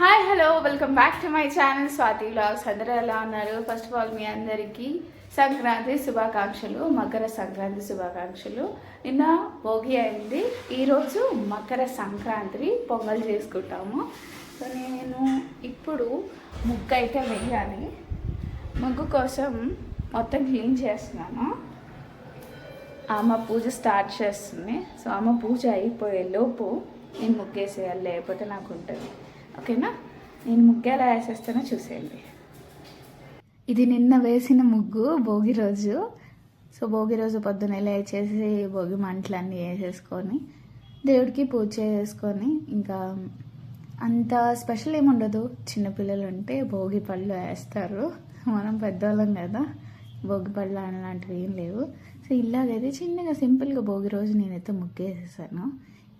Hi hello welcome back to my channel Swathi blogs అందరూ ఎలా ఉన్నారు? ఫస్ట్ ఆఫ్ ఆల్ మీ అందరికీ సంక్రాంతి శుభాకాంక్షలు మకర సంక్రాంతి శుభాకాంక్షలు. నిన్న భోగి అయింది. ఈరోజు మకర సంక్రాంతి పొంగల్ చేసుకుంటాము. సో నేను ఇప్పుడు ముగ్గు అయితే వేయాలి. ముగ్గు కోసం మొత్తం క్లీన్ చేస్తున్నాను. అమ్మ పూజ స్టార్ట్ చేస్తుంది. సో అమ్మ పూజ అయిపోయే లోపు నేను ముగ్గేసేయాలి లేకపోతే నాకు ఉంటుంది. ఓకేనా? నేను ముగ్గు ఎలా వేసేస్తానో చూసేయండి. ఇది నిన్న వేసిన ముగ్గు భోగి రోజు. సో భోగి రోజు పొద్దున లేచేసి భోగి మంటలన్నీ వేసేసుకొని దేవుడికి పూజ చేసుకొని ఇంకా అంత స్పెషల్ ఏముండదు చిన్నపిల్లలు ఉంటే భోగి పళ్ళు వేస్తారు. మనం పెద్దవాళ్ళం కదా భోగి పళ్ళు అలాంటివి ఏం లేవు. సో ఇలాగైతే చిన్నగా సింపుల్గా భోగి రోజు నేనైతే ముగ్గు వేసేసాను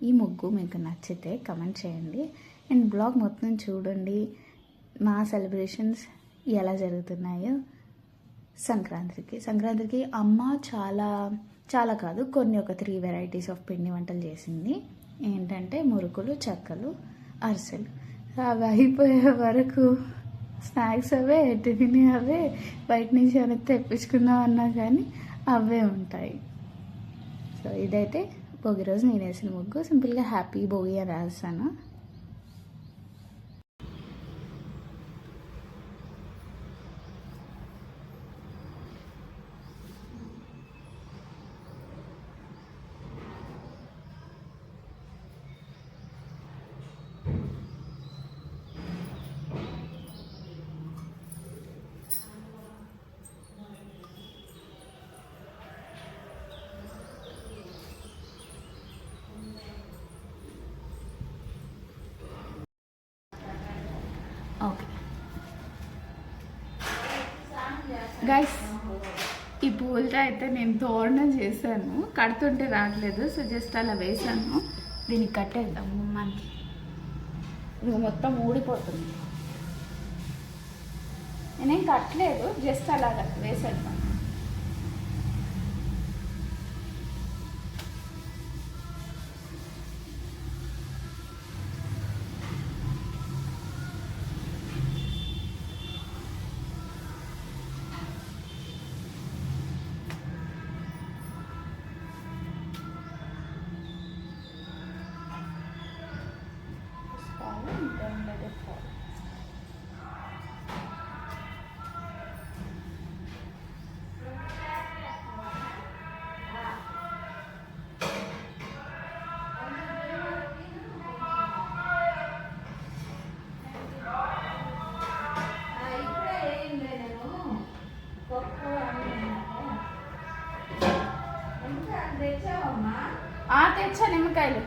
ఈ ముగ్గు మీకు నచ్చితే కమెంట్ చేయండి. అండ్ బ్లాగ్ మొత్తం చూడండి. మా సెలబ్రేషన్స్ ఎలా జరుగుతున్నాయో సంక్రాంతికి. సంక్రాంతికి అమ్మ చాలా చాలా కాదు కొన్ని ఒక త్రీ వెరైటీస్ ఆఫ్ పిండి వంటలు చేసింది. ఏంటంటే మురుకులు చెక్కలు అరిసెలు. అవి అయిపోయే వరకు స్నాక్స్ అవే టిఫిన్ అవే బయట నుంచి ఏమైనా తెప్పించుకుందాం అన్నా కానీ అవే ఉంటాయి. సో ఇదైతే భోగి రోజు నేను వేసిన ముగ్గు. సింపుల్గా హ్యాపీ భోగి అని రాస్తాను ఓకే గైస్ ఈ పూలతో అయితే నేను తోరణం చేశాను. కడుతుంటే రావట్లేదు సో జస్ట్ అలా వేసాను దీనికి కట్టేద్దాం గుమ్మానికి ఇది మొత్తం ఊడిపోతుంది. నేనేం కట్టలేదు జస్ట్ అలాగా వేసేద్దాం. ఆ తెచ్చా నిమ్మకాయలు.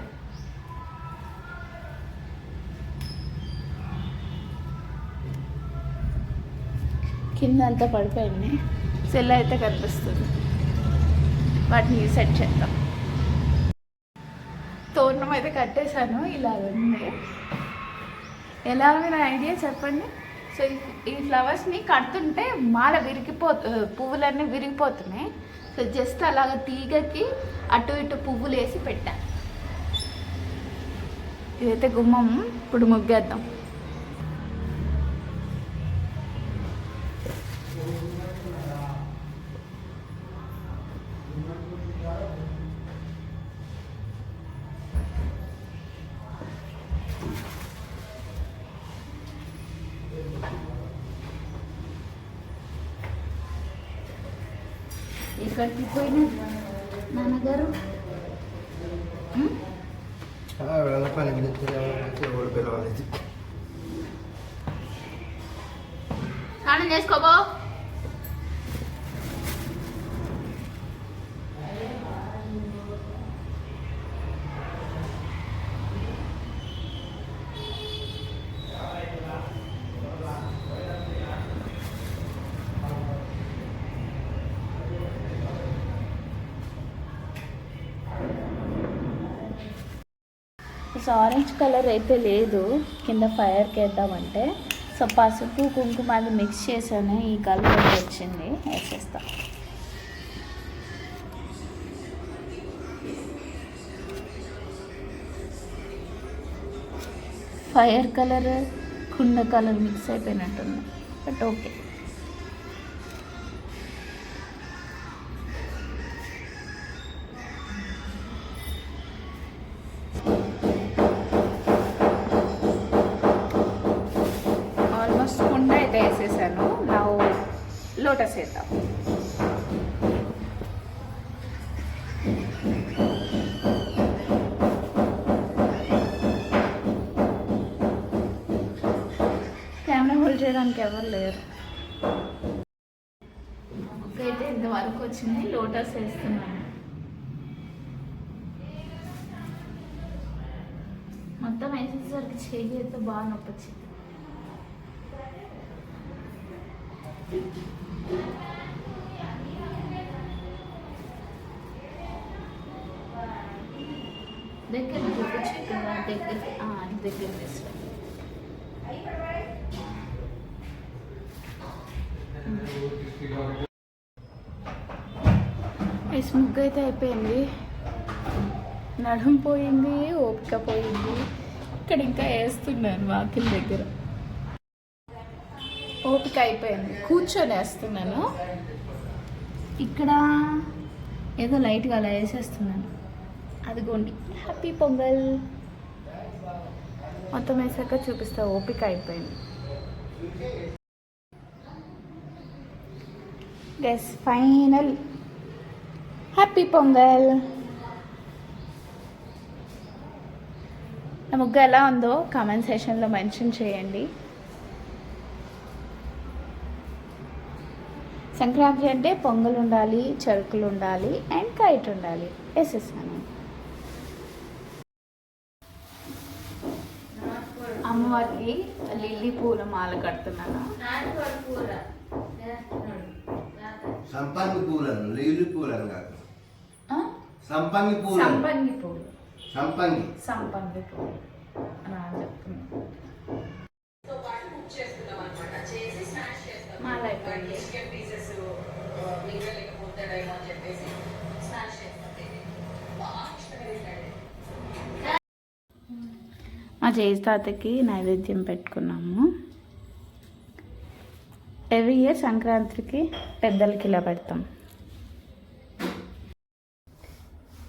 కింద అంతా పడిపోయింది. సెల్ అయితే కనిపిస్తుంది. వాటిని సెట్ చేద్దాం. తోరణం అయితే కట్టేశాను ఇలా ఉంది. ఎలా మీరు ఐడియా చెప్పండి? సో ఈ- ఫ్లవర్స్ని కడుతుంటే మాల విరిగిపో పువ్వులన్నీ విరిగిపోతున్నాయి. సో జస్ట్ అలాగ తీగకి అటు ఇటు పువ్వులు వేసి పెట్టా. ఇదైతే గుమ్మం. ఇప్పుడు ముగ్గేద్దాం. ఎక్కడికి పోయినా నాన్నగారు? స్నానం చేసుకోబో సో ఆరెంజ్ కలర్ అయితే లేదు. కింద ఫైర్కి వేద్దామంటే సో పసుపు కుంకుమ అది మిక్స్ చేసాను ఈ కలర్ వచ్చింది. వేసేస్తా. ఫైర్ కలర్ కుండ కలర్ మిక్స్ అయిపోయినట్టుంది. బట్ ఓకే కుండ అయితే వేసేసాను. నా లోటస్ వేద్దాం. కెమెరా హోల్డ్ చేయడానికి ఎవరు లేరు. అయితే ఇంతవరకు వచ్చింది. లోటస్ వేస్తున్నాను. మొత్తం వేసేసరికి చేయి అయితే బాగా నొప్పి వచ్చింది. దగ్గర చూపించి దగ్గర దగ్గర తీసుకో ముగ్గు అయితే అయిపోయింది. నడుం పోయింది ఓపిక పోయింది. ఇక్కడ ఇంకా వేస్తున్నాను వాకిల్ దగ్గర. ఓపిక అయిపోయింది. కూర్చొని వేస్తున్నాను. ఇక్కడ ఏదో లైట్గా అలా వేసేస్తున్నాను. అదిగోండి. హ్యాపీ పొంగల్. మొత్తం వేసాక చూపిస్తా. ఓపిక అయిపోయింది. Guess final happy Pongal. నా ముగ్గు ఎలా ఉందో కామెంట్ సెషన్లో మెన్షన్ చేయండి. సంక్రాంతి అంటే పొంగల్ ఉండాలి చెరుకులు ఉండాలి అండ్ కైట్ ఉండాలి వేసేసాను అమ్మవారికి లిల్లీ పూల మాల కడుతున్నాను. సంపంగి పూలను కాదు? సంపంగి పూలు సంపంగి పూలు. సంపంగి. సంపంగి పూలు. అని చెప్తున్నాను. మా జేజ్ తాతకి నైవేద్యం పెట్టుకున్నాము. ఎవ్రీ ఇయర్ సంక్రాంతికి పెద్దలకి ఇలా పెడతాం.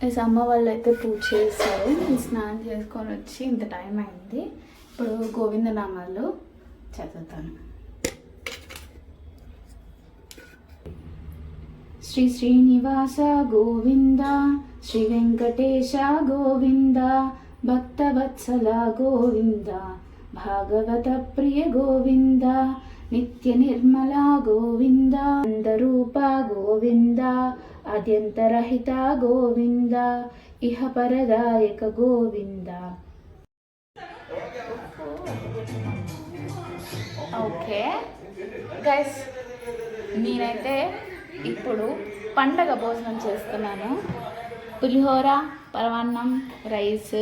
ఎస్ అమ్మ వాళ్ళు అయితే పూజ చేస్తారు. నేను స్నానం చేసుకొని వచ్చి ఇంత టైం అయింది. ఇప్పుడు గోవిందనామాలు చదువుతాను. శ్రీ శ్రీనివాస గోవింద శ్రీ వెంకటేశ గోవింద భక్తవత్సల గోవింద భాగవత ప్రియ గోవింద నిత్య నిర్మల గోవింద అందరూప గోవింద అద్యంతరహిత గోవింద ఇహ పరదాయక గోవింద. ఓకే. గైస్ నేనైతే ఇప్పుడు పండగ భోజనం చేస్తున్నాను. పులిహోర పరమాన్నం రైస్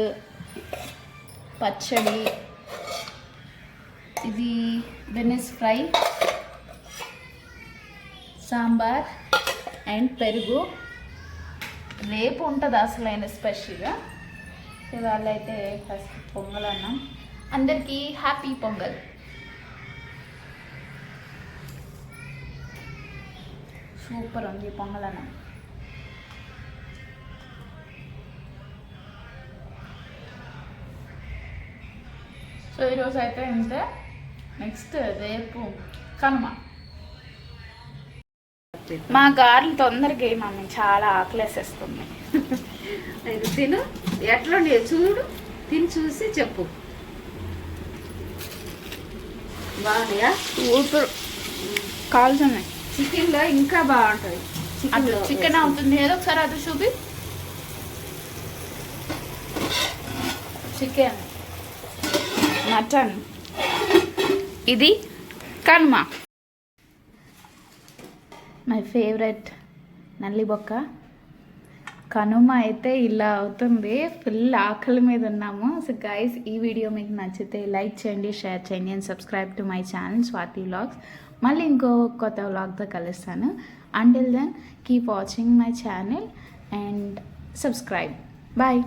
పచ్చడి. ఇది వెనిస్ ఫ్రై సాంబార్ అండ్ పెరుగు. రేపు ఉంటుంది అసలైన స్పెషల్గా. ఇవాళ అయితే ఫస్ట్ పొంగల్ అన్నాం అందరికీ హ్యాపీ పొంగల్. సూపర్ ఉంది పొంగల్ అన్నం సో ఈరోజు అయితే ఇంతే నెక్స్ట్ రేపు కనుమ. మా గారెలు తొందరగా మమ్మీ చాలా ఆకలేసేస్తుంది. ఇది తిను ఎట్లుండే చూడు తిని చూసి చెప్పు. బాగున్నాయా? ఊపిరి కాల్చున్నాయి చికెన్లో ఇంకా బాగుంటుంది. అట్లా చికెన్ అవుతుంది. ఏదో ఒకసారి అది చూపి. చికెన్. మటన్ ఇది కనుమ మై ఫేవరెట్ నల్లిబొక్క కనుమ అయితే ఇలా అవుతుంది. ఫుల్ ఆకలి మీద ఉన్నాము. సో గైస్ ఈ వీడియో మీకు నచ్చితే లైక్ చేయండి షేర్ చేయండి and subscribe to my channel Swathi vlogs మళ్ళీ ఇంకో కొత్త వ్లాగ్తో కలుస్తాను. Until then keep watching my channel and subscribe bye